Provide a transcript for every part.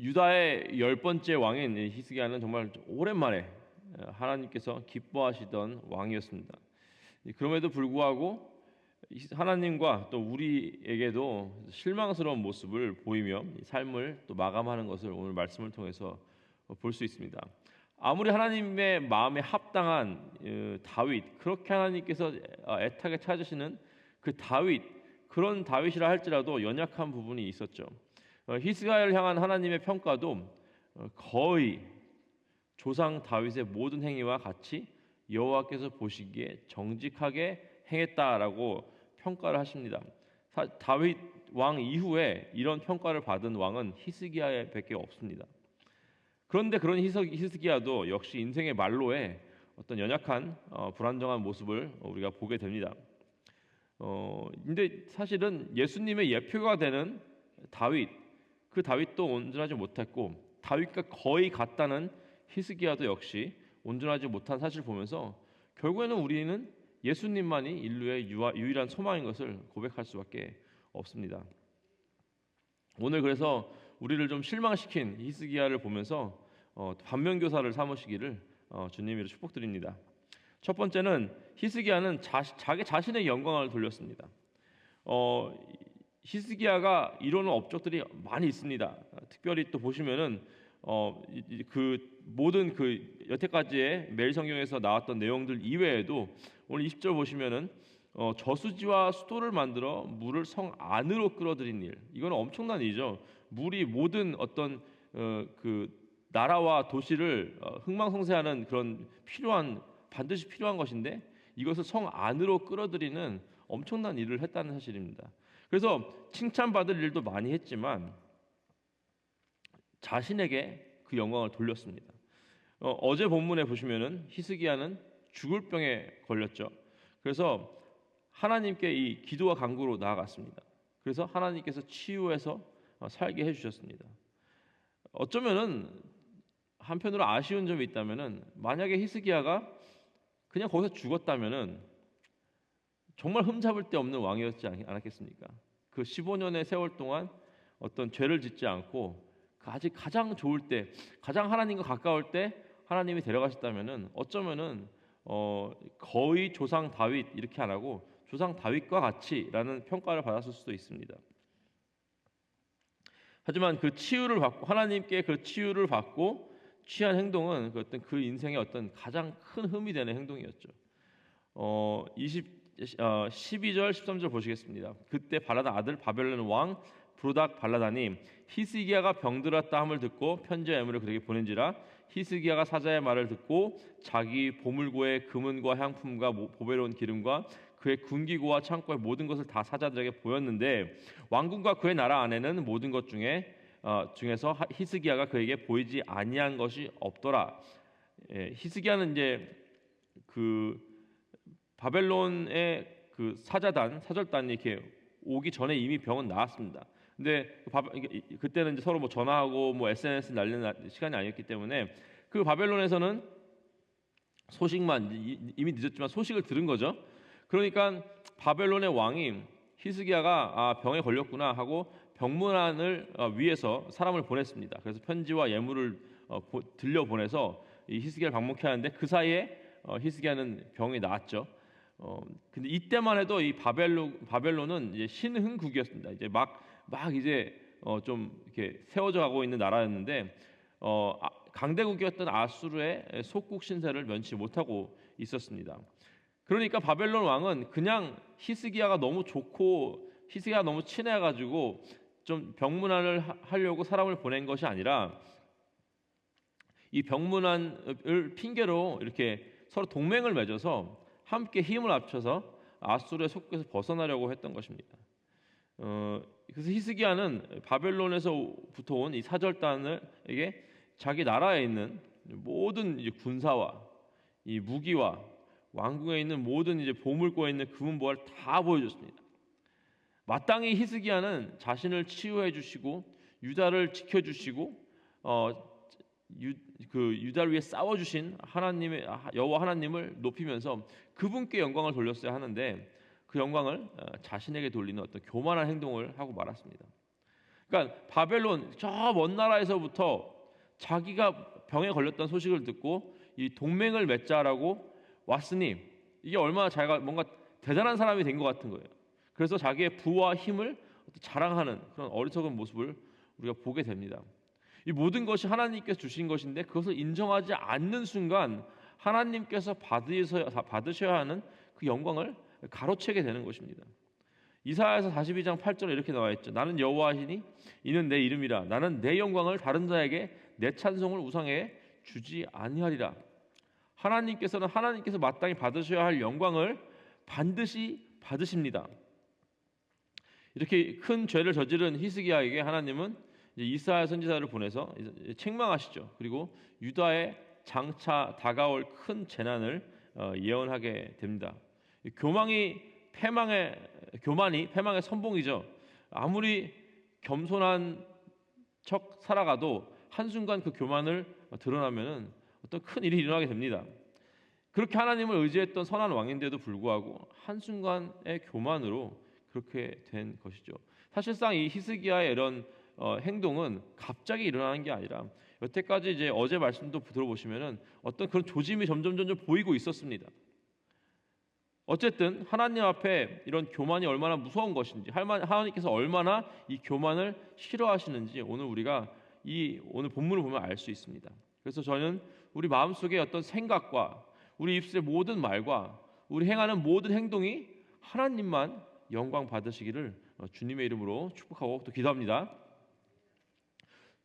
유다의 열 번째 왕인 히스기야는 정말 오랜만에 하나님께서 기뻐하시던 왕이었습니다. 그럼에도 불구하고 하나님과 또 우리에게도 실망스러운 모습을 보이며 삶을 또 마감하는 것을 오늘 말씀을 통해서 볼 수 있습니다. 아무리 하나님의 마음에 합당한 어, 다윗 그렇게 하나님께서 애타게 찾으시는 그 다윗 그런 다윗이라 할지라도 연약한 부분이 있었죠. 어, 히스가엘을 향한 하나님의 평가도 어, 거의 조상 다윗의 모든 행위와 같이 여호와께서 보시기에 정직하게 행했다라고 평가를 하십니다. 다윗 왕 이후에 이런 평가를 받은 왕은 히스기야밖에 없습니다. 그런데 그런 히스기야도 역시 인생의 말로에 어떤 연약한 어, 불안정한 모습을 우리가 보게 됩니다. 어, 근데 사실은 예수님의 예표가 되는 다윗, 그 다윗도 온전하지 못했고 다윗과 거의 같다는 히스기야도 역시 온전하지 못한 사실을 보면서 결국에는 우리는 예수님만이 인류의 유일한 소망인 것을 고백할 수밖에 없습니다. 오늘 그래서 우리를 좀 실망시킨 히스기야를 보면서 어, 반면교사를 삼으시기를 어, 주님으로 축복드립니다. 첫 번째는 히스기야는 자, 자기 자신의 영광을 돌렸습니다. 어, 히스기야가 이루는 업적들이 많이 있습니다. 특별히 또 보시면은 어, 그 모든 그 여태까지의 매일 성경에서 나왔던 내용들 이외에도 오늘 20절 보시면은 어, 저수지와 수도를 만들어 물을 성 안으로 끌어들인 일. 이거는 엄청난 일이죠. 물이 모든 어떤 어, 그 나라와 도시를 어, 흥망성쇠하는 그런 필요한 반드시 필요한 것인데 이것을 성 안으로 끌어들이는 엄청난 일을 했다는 사실입니다. 그래서 칭찬받을 일도 많이 했지만 자신에게 그 영광을 돌렸습니다. 어, 제 본문에 보시면은 히스기야는 죽을 병에 걸렸죠. 그래서 하나님께 이 기도와 간구로 나아갔습니다. 그래서 하나님께서 치유해서 어, 살게 해주셨습니다. 어쩌면은 한편으로 아쉬운 점이 있다면은 만약에 히스기야가 그냥 거기서 죽었다면은 정말 흠잡을 데 없는 왕이었지 않았겠습니까? 그 15년의 세월 동안 어떤 죄를 짓지 않고 그 아직 가장 좋을 때, 가장 하나님과 가까울 때 하나님이 데려가셨다면은 어쩌면은 어 거의 조상 다윗 이렇게 안 하고 조상 다윗과 같이라는 평가를 받았을 수도 있습니다. 하지만 그 치유를 받고 하나님께 그 치유를 받고 취한 행동은 그 어떤 그 인생의 어떤 가장 큰 흠이 되는 행동이었죠. 어 20, 어, 12절 13절 보시겠습니다. 그때 바라다 아들 바벨론 왕 브로닥 발라다니 히스기야가 병들었다 함을 듣고 편지와 예물을 그에게 보낸지라 히스기야가 사자의 말을 듣고 자기 보물고의 금은과 향품과 보배로운 기름과 그의 군기고와 창고의 모든 것을 다 사자들에게 보였는데 왕궁과 그의 나라 안에는 모든 것 중에 어, 중에서 히스기야가 그에게 보이지 아니한 것이 없더라. 예, 히스기야는 이제 그 바벨론의 그 사자단 사절단이 이렇게 오기 전에 이미 병은 나왔습니다. 근데 그 그때는 이제 서로 뭐 전화하고 뭐 SNS 날리는 시간이 아니었기 때문에 그 바벨론에서는 소식만 이미 늦었지만 소식을 들은 거죠. 그러니까 바벨론의 왕이 히스기야가 아 병에 걸렸구나 하고 병문안을 어, 위해서 사람을 보냈습니다. 그래서 편지와 예물을 어, 들려 보내서 이 히스기야를 방문케 하는데 그 사이에 어, 히스기야는 병이 나았죠. 어 근데 이때만 해도 이 바벨론 바벨론은 이제 신흥국이었습니다. 이제 막 막 이제 어, 좀 이렇게 세워져 가고 있는 나라였는데 어, 아, 강대국이었던 아수르의 속국 신세를 면치 못하고 있었습니다. 그러니까 바벨론 왕은 그냥 히스기야가 너무 좋고 히스기야가 너무 친해 가지고 좀 병문안을 하려고 사람을 보낸 것이 아니라 이 병문안을 핑계로 이렇게 서로 동맹을 맺어서 함께 힘을 합쳐서 아수르의 속국에서 벗어나려고 했던 것입니다. 어, 그래서 히스기야는 바벨론에서부터 온 이 사절단에게 자기 나라에 있는 모든 이제 군사와 이 무기와 왕궁에 있는 모든 이제 보물고에 있는 금은보화를 다 보여줬습니다. 마땅히 히스기야는 자신을 치유해 주시고 유다를 지켜 주시고 어, 유, 그 유다를 위해 싸워 주신 하나님의 여호와 하나님을 높이면서 그분께 영광을 돌렸어야 하는데 그 영광을 어, 자신에게 돌리는 어떤 교만한 행동을 하고 말았습니다. 그러니까 바벨론 저 먼 나라에서부터 자기가 병에 걸렸다는 소식을 듣고 이 동맹을 맺자라고 왔으니 이게 얼마나 자기가 뭔가 대단한 사람이 된 것 같은 거예요. 그래서 자기의 부와 힘을 자랑하는 그런 어리석은 모습을 우리가 보게 됩니다. 이 모든 것이 하나님께서 주신 것인데 그것을 인정하지 않는 순간 하나님께서 받으셔야, 받으셔야 하는 그 영광을 가로채게 되는 것입니다. 이사야서 42장 8절에 이렇게 나와 있죠. 나는 여호와시니 이는 내 이름이라. 나는 내 영광을 다른 자에게 내 찬송을 우상에 주지 아니하리라. 하나님께서는 하나님께서 마땅히 받으셔야 할 영광을 반드시 받으십니다. 이렇게 큰 죄를 저지른 히스기야에게 하나님은 이사야 선지자를 보내서 책망하시죠. 그리고 유다의 장차 다가올 큰 재난을 어, 예언하게 됩니다. 교망이 패망의 교만이 패망의 선봉이죠. 아무리 겸손한 척 살아가도 한순간 그 교만을 드러나면은 어떤 큰 일이 일어나게 됩니다. 그렇게 하나님을 의지했던 선한 왕인데도 불구하고 한순간의 교만으로 그렇게 된 것이죠. 사실상 이 히스기야의 이런 어, 행동은 갑자기 일어나는 게 아니라 여태까지 이제 어제 말씀도 들어보시면은 어떤 그런 조짐이 점점 점점 보이고 있었습니다. 어쨌든 하나님 앞에 이런 교만이 얼마나 무서운 것인지 하나님께서 얼마나 이 교만을 싫어하시는지 오늘 우리가 이 오늘 본문을 보면 알 수 있습니다. 그래서 저는 우리 마음속에 어떤 생각과 우리 입술의 모든 말과 우리 행하는 모든 행동이 하나님만 영광 받으시기를 어, 주님의 이름으로 축복하고 또 기도합니다.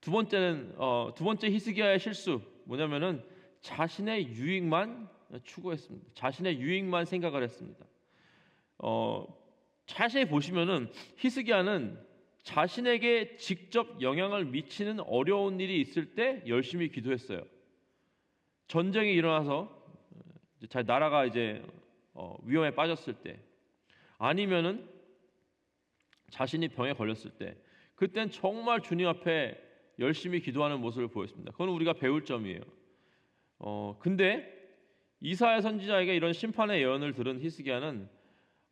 두 번째는 어, 두 번째 히스기야의 실수 뭐냐면은 자신의 유익만 추구했습니다. 자신의 유익만 생각을 했습니다. 어, 자세히 보시면은 히스기야는 자신에게 직접 영향을 미치는 어려운 일이 있을 때 열심히 기도했어요. 전쟁이 일어나서 잘 나라가 이제 어, 위험에 빠졌을 때 아니면은 자신이 병에 걸렸을 때 그땐 정말 주님 앞에 열심히 기도하는 모습을 보였습니다. 그건 우리가 배울 점이에요. 어, 근데 이사야 선지자에게 이런 심판의 예언을 들은 히스기야는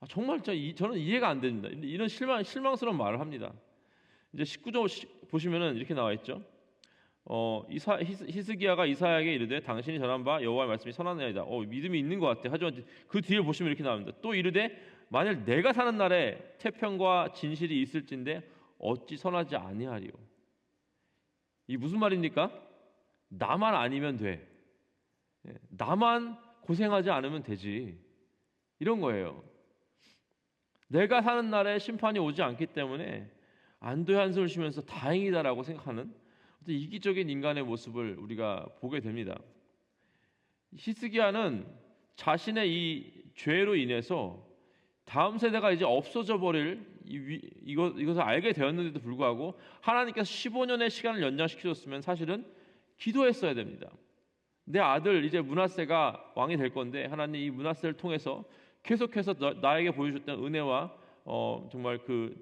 아, 정말 저는 이해가 안 됩니다. 이런 실망 실망스러운 말을 합니다. 이제 19절 보시면은 이렇게 나와 있죠. 어, 이사 히스, 기야가 이사야에게 이르되 당신이 전한 바 여호와의 말씀이 선하나이다. 어, 믿음이 있는 것 같아. 하지만 그 뒤에 보시면 이렇게 나옵니다. 또 이르되 만일 내가 사는 날에 태평과 진실이 있을진데 어찌 선하지 아니하리요. 이 무슨 말입니까? 나만 아니면 돼. 예, 나만 고생하지 않으면 되지. 이런 거예요. 내가 사는 날에 심판이 오지 않기 때문에 안도의 한숨을 쉬면서 다행이다라고 생각하는 어떤 이기적인 인간의 모습을 우리가 보게 됩니다. 히스기야는 자신의 이 죄로 인해서 다음 세대가 이제 없어져 버릴 이것 이것을 알게 되었는데도 불구하고 하나님께서 15년의 시간을 연장시켜줬으면 사실은 기도했어야 됩니다. 내 아들 이제 문하세가 왕이 될 건데 하나님 이 문하세를 통해서 계속해서 나, 에게 보여줬던 은혜와 어, 정말 그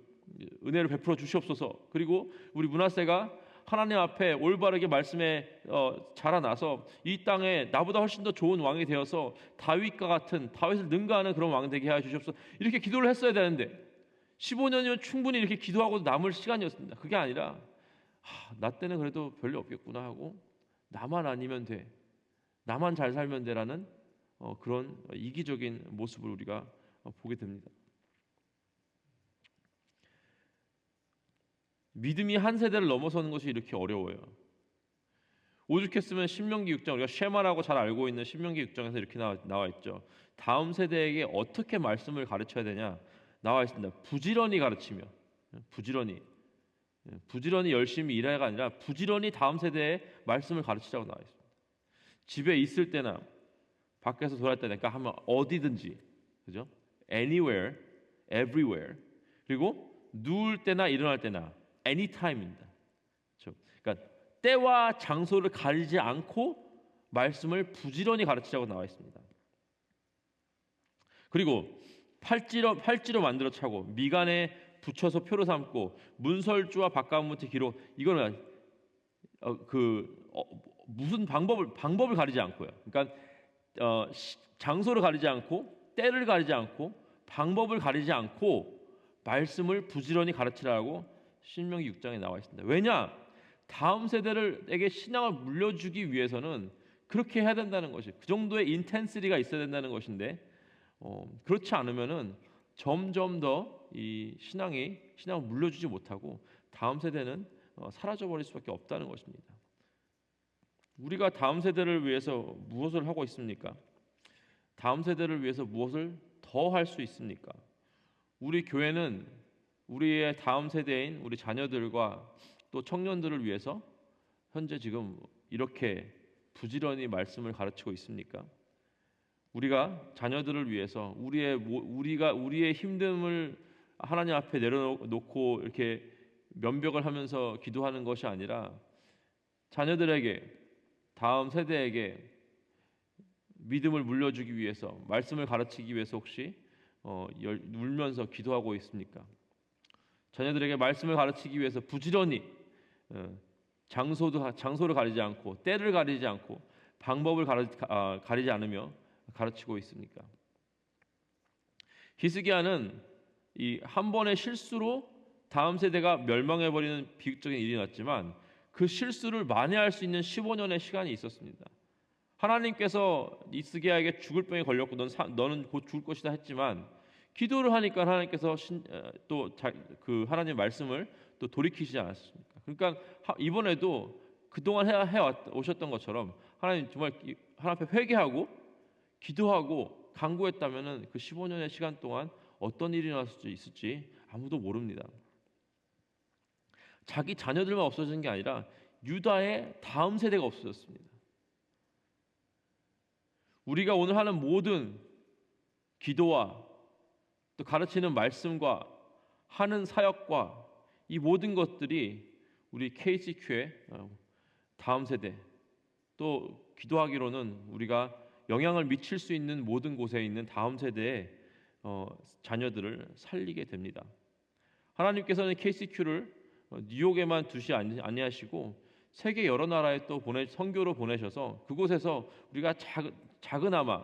은혜를 베풀어 주시옵소서. 그리고 우리 문하세가 하나님 앞에 올바르게 말씀에 어, 자라나서 이 땅에 나보다 훨씬 더 좋은 왕이 되어서 다윗과 같은 다윗을 능가하는 그런 왕 되게 해 주시옵소서. 이렇게 기도를 했어야 되는데 15년이면 충분히 이렇게 기도하고 남을 시간이었습니다. 그게 아니라 하, 나 때는 그래도 별로 없겠구나 하고 나만 아니면 돼. 나만 잘 살면 되라는 어, 그런 이기적인 모습을 우리가 어, 보게 됩니다. 믿음이 한 세대를 넘어서는 것이 이렇게 어려워요. 오죽했으면 신명기 6장 우리가 쉐마라고 잘 알고 있는 신명기 6장에서 이렇게 나와, 나와 있죠. 다음 세대에게 어떻게 말씀을 가르쳐야 되냐 나와 있습니다. 부지런히 가르치며 부지런히 부지런히 열심히 일해가 아니라 부지런히 다음 세대에 말씀을 가르치자고 나와 있습니다. 집에 있을 때나 밖에서 돌아갈 때나 그러니까 하면 어디든지 그죠? anywhere, everywhere 그리고 누울 때나 일어날 때나 anytime입니다. 그렇죠? 그러니까 때와 장소를 가리지 않고 말씀을 부지런히 가르치자고 나와 있습니다. 그리고 팔찌로 팔찌로 만들어 차고 미간에 붙여서 표로 삼고 문설주와 바깥문트 기록 이거는 어, 그 어, 무슨 방법을 방법을 가리지 않고요. 그러니까 어, 장소를 가리지 않고 때를 가리지 않고 방법을 가리지 않고 말씀을 부지런히 가르치라고 신명기 6장에 나와 있습니다. 왜냐? 다음 세대를에게 신앙을 물려주기 위해서는 그렇게 해야 된다는 것이 그 정도의 인텐시티가 있어야 된다는 것인데 어, 그렇지 않으면은 점점 더 이 신앙이 신앙을 물려주지 못하고 다음 세대는 어, 사라져 버릴 수밖에 없다는 것입니다. 우리가 다음 세대를 위해서 무엇을 하고 있습니까? 다음 세대를 위해서 무엇을 더 할 수 있습니까? 우리 교회는 우리의 다음 세대인 우리 자녀들과 또 청년들을 위해서 현재 지금 이렇게 부지런히 말씀을 가르치고 있습니까? 우리가 자녀들을 위해서 우리의 우리가 우리의 힘듦을 하나님 앞에 내려놓고 이렇게 면벽을 하면서 기도하는 것이 아니라 자녀들에게 다음 세대에게 믿음을 물려주기 위해서 말씀을 가르치기 위해서 혹시 어, 열, 울면서 기도하고 있습니까? 자녀들에게 말씀을 가르치기 위해서 부지런히 어, 장소도 장소를 가리지 않고 때를 가리지 않고 방법을 가리, 아, 가리지 않으며 가르치고 있습니까? 히스기야는 이 한 번의 실수로 다음 세대가 멸망해 버리는 비극적인 일이 났지만 그 실수를 만회할 수 있는 15년의 시간이 있었습니다. 하나님께서 이스기야에게 죽을 병에 걸렸고 넌 사, 너는 곧 죽을 것이다 했지만 기도를 하니까 하나님께서 또 그 하나님 말씀을 또 돌이키시지 않았습니까? 그러니까 이번에도 그동안 해, 해 오셨던 것처럼 하나님 정말 하나님 앞에 회개하고 기도하고 간구했다면은 그 15년의 시간 동안 어떤 일이 수 있을지 아무도 모릅니다. 자기 자녀들만 없어진 게 아니라 유다의 다음 세대가 없어졌습니다. 우리가 오늘 하는 모든 기도와 또 가르치는 말씀과 하는 사역과 이 모든 것들이 우리 KCQ의 어, 다음 세대 또 기도하기로는 우리가 영향을 미칠 수 있는 모든 곳에 있는 다음 세대의 어, 자녀들을 살리게 됩니다. 하나님께서는 KCQ를 어, 뉴욕에만 두시 아니하시고 세계 여러 나라에 또 보내 선교로 보내셔서 그곳에서 우리가 작, 작은아마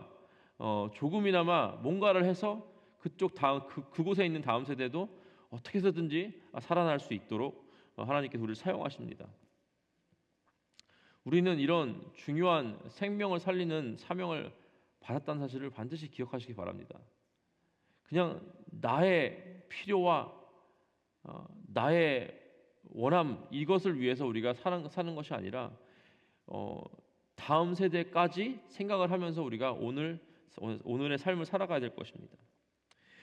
어, 조금이나마 뭔가를 해서 그쪽 다음 그, 그곳에 있는 다음 세대도 어떻게 해서든지 살아날 수 있도록 어, 하나님께서 우리를 사용하십니다. 우리는 이런 중요한 생명을 살리는 사명을 받았다는 사실을 반드시 기억하시기 바랍니다. 그냥 나의 필요와 어, 나의 원함 이것을 위해서 우리가 사는, 사는 것이 아니라 어, 다음 세대까지 생각을 하면서 우리가 오늘 오늘의 삶을 살아가야 될 것입니다.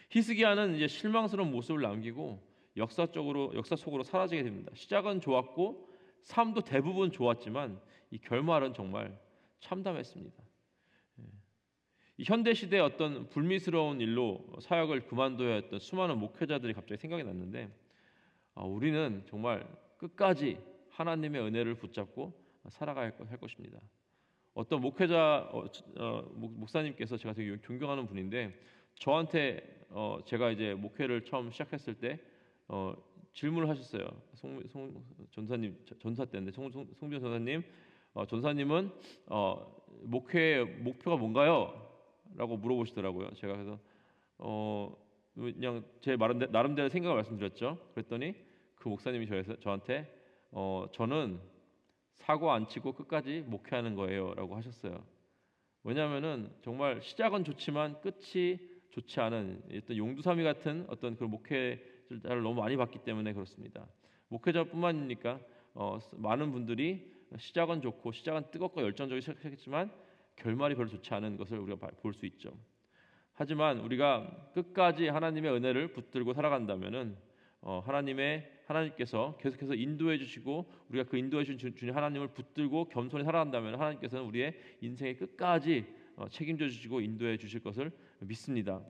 히스기야는 이제 실망스러운 모습을 남기고 역사적으로 역사 속으로 사라지게 됩니다. 시작은 좋았고 삶도 대부분 좋았지만 이 결말은 정말 참담했습니다. 예. 현대 시대의 어떤 불미스러운 일로 사역을 그만둬야 했던 수많은 목회자들이 갑자기 생각이 났는데 아, 우리는 정말 끝까지 하나님의 은혜를 붙잡고 살아갈 할 것입니다. 어떤 목회자 어, 어, 목사님께서 제가 되게 존경하는 분인데 저한테 어, 제가 이제 목회를 처음 시작했을 때 어, 질문을 하셨어요. 송, 송 전사님 전사 때인데 송, 송, 송비현 전사님 어, 전사님은 어, 목회 목표가 뭔가요? 라고 물어보시더라고요. 제가 그래서 어, 그냥 제 나름대로 생각을 말씀드렸죠. 그랬더니 그 목사님이 저에서 저한테 어, 저는 사고 안 치고 끝까지 목회하는 거예요라고 하셨어요. 왜냐하면은 정말 시작은 좋지만 끝이 좋지 않은 어떤 용두사미 같은 어떤 그런 목회 자를 너무 많이 봤기 때문에 그렇습니다. 목회자뿐만이니까 어, 많은 분들이 시작은 좋고 시작은 뜨겁고 열정적이 시작했지만 결말이 별로 좋지 않은 것을 우리가 볼 수 있죠. 하지만 우리가 끝까지 하나님의 은혜를 붙들고 살아간다면은 어, 하나님의 하나님께서 계속해서 인도해 주시고 우리가 그 인도해 주신 주님 하나님을 붙들고 겸손히 살아간다면 하나님께서는 우리의 인생의 끝까지 어, 책임져 주시고 인도해 주실 것을 믿습니다.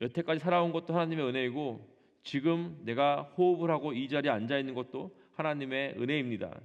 여태까지 살아온 것도 하나님의 은혜이고 지금 내가 호흡을 하고 이 자리에 앉아 있는 것도 하나님의 은혜입니다.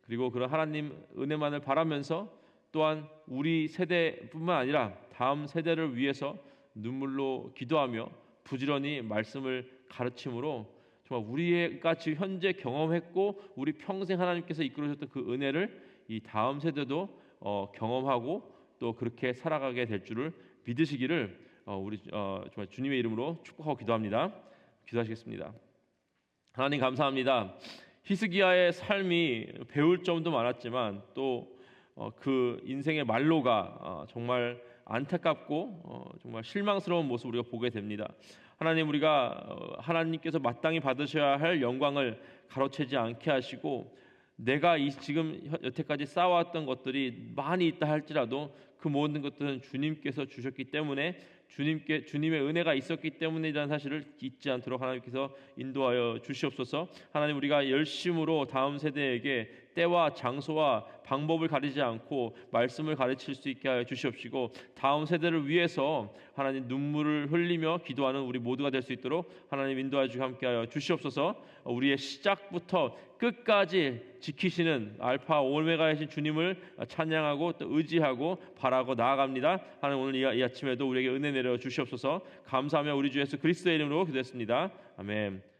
그리고 그런 하나님 은혜만을 바라면서 또한 우리 세대뿐만 아니라 다음 세대를 위해서 눈물로 기도하며 부지런히 말씀을 가르침으로 정말 우리가 지금 현재 경험했고 우리 평생 하나님께서 이끌어주셨던 그 은혜를 이 다음 세대도 어, 경험하고 또 그렇게 살아가게 될 줄을 믿으시기를 어, 우리 어, 정말 주님의 이름으로 축복하고 기도합니다. 기도하시겠습니다. 하나님 감사합니다. 히스기야의 삶이 배울 점도 많았지만 또 그 인생의 말로가 어, 정말 안타깝고 어, 정말 실망스러운 모습 우리가 보게 됩니다. 하나님 우리가 어, 하나님께서 마땅히 받으셔야 할 영광을 가로채지 않게 하시고 내가 이 지금 여- 여태까지 쌓아왔던 것들이 많이 있다 할지라도 그 모든 것들은 주님께서 주셨기 때문에 주님께 주님의 은혜가 있었기 때문이라는 사실을 잊지 않도록 하나님께서 인도하여 주시옵소서. 하나님 우리가 열심으로 다음 세대에게 때와 장소와 방법을 가리지 않고 말씀을 가르칠 수 있게 하여 주시옵시고 다음 세대를 위해서 하나님 눈물을 흘리며 기도하는 우리 모두가 될 수 있도록 하나님 인도하여 주시고 함께 하여 주시옵소서. 우리의 시작부터 끝까지 지키시는 알파 오메가이신 주님을 찬양하고 또 의지하고 바라고 나아갑니다. 하나님 오늘 이, 이 아침에도 우리에게 은혜 내려 주시옵소서. 감사하며 우리 주 예수 그리스도의 이름으로 기도했습니다. 아멘.